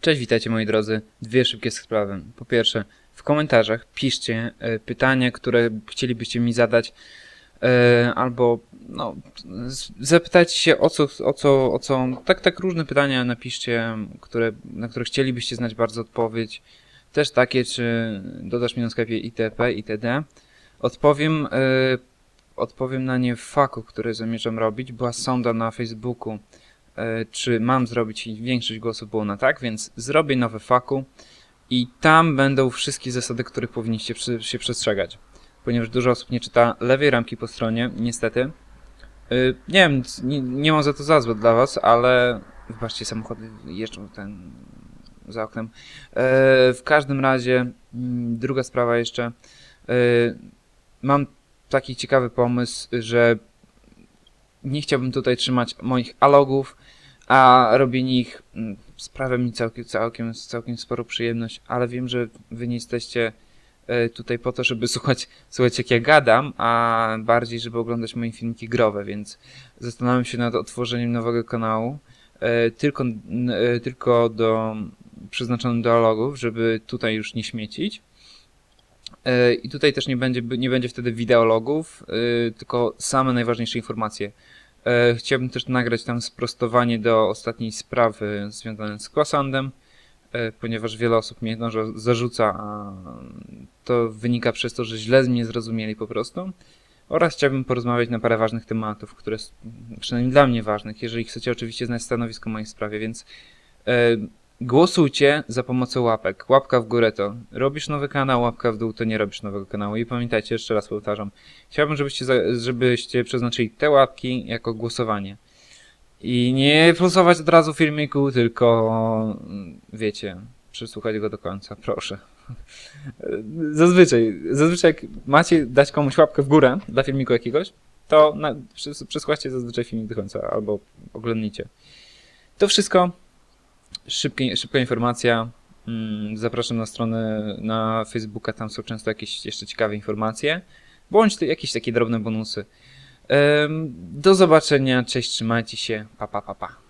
Cześć, witajcie moi drodzy. Dwie szybkie sprawy. Po pierwsze, w komentarzach piszcie e, pytania, które chcielibyście mi zadać, e, albo no, zapytajcie się o co, o co, o co, tak, tak różne pytania napiszcie, które, na które chcielibyście znać bardzo odpowiedź. Też takie, czy dodasz mi na Skype'ie itp. itd. Odpowiem, e, odpowiem na nie w faku, który zamierzam robić. Była sonda na Facebooku czy mam zrobić i większość głosów było na tak, więc zrobię nowe faku i tam będą wszystkie zasady, których powinniście się przestrzegać. Ponieważ dużo osób nie czyta lewej ramki po stronie, niestety. Y, Nie wiem, nie, nie mam za to za złe dla was, ale wybaczcie, samochody jeżdżą ten za oknem. E, W każdym razie, mm, druga sprawa jeszcze. E, Mam taki ciekawy pomysł, że nie chciałbym tutaj trzymać moich alogów, a robienie ich mm, sprawia mi całkiem, całkiem, całkiem sporo przyjemność, ale wiem, że wy nie jesteście e, tutaj po to, żeby słuchać, słuchać jak ja gadam, a bardziej, żeby oglądać moje filmiki growe, więc zastanawiam się nad otworzeniem nowego kanału, e, tylko, e, tylko do, przeznaczonym do alogów, żeby tutaj już nie śmiecić. E, I tutaj też nie będzie, nie będzie wtedy wideologów, e, tylko same najważniejsze informacje. E, Chciałbym też nagrać tam sprostowanie do ostatniej sprawy związanej z e, ponieważ wiele osób mnie no, że zarzuca, a to wynika przez to, że źle mnie zrozumieli po prostu. Oraz chciałbym porozmawiać na parę ważnych tematów, które s- przynajmniej dla mnie ważnych, jeżeli chcecie oczywiście znać stanowisko w mojej sprawie, więc głosujcie za pomocą łapek. Łapka w górę to robisz nowy kanał, łapka w dół to nie robisz nowego kanału. I pamiętajcie, jeszcze raz powtarzam, Chciałbym, żebyście, żebyście przeznaczyli te łapki jako głosowanie. I nie plusować od razu filmiku, tylko wiecie, przesłuchać go do końca, proszę. Zazwyczaj, zazwyczaj jak macie dać komuś łapkę w górę dla filmiku jakiegoś, to na, przesłuchajcie zazwyczaj filmik do końca albo oglądnijcie. To wszystko. Szybkie, szybka informacja. Mm, Zapraszam na stronę na Facebooka, tam są często jakieś jeszcze ciekawe informacje bądź to jakieś takie drobne bonusy. Do zobaczenia, cześć, trzymajcie się, pa pa pa pa.